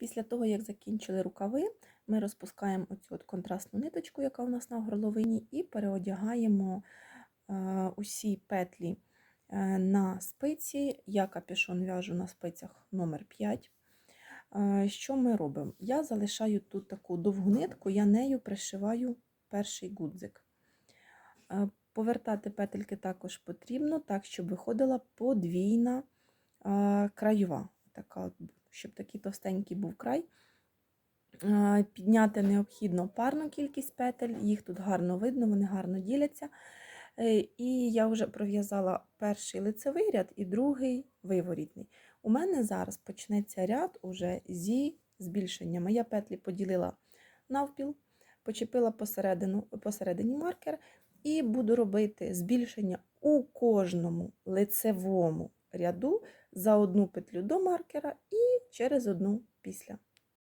Після того, як закінчили рукави, ми розпускаємо оцю от контрастну ниточку, яка у нас на горловині, і переодягаємо е, усі петлі е, на спиці. Я капюшон в'яжу на спицях номер 5. Е, Що ми робимо? Я залишаю тут таку довгу нитку, я нею пришиваю перший гудзик. Повертати петельки також потрібно, так, щоб виходила подвійна краєва, така, щоб такий товстенький був край. Е, Підняти необхідно парну кількість петель, їх тут гарно видно, вони гарно діляться. Е, І я вже пров'язала перший лицевий ряд і другий виворітний. У мене зараз почнеться ряд уже зі збільшеннями. Я петлі поділила навпіл, почепила посередину, посередині маркер і буду робити збільшення у кожному лицевому ряду за одну петлю до маркера і через одну після.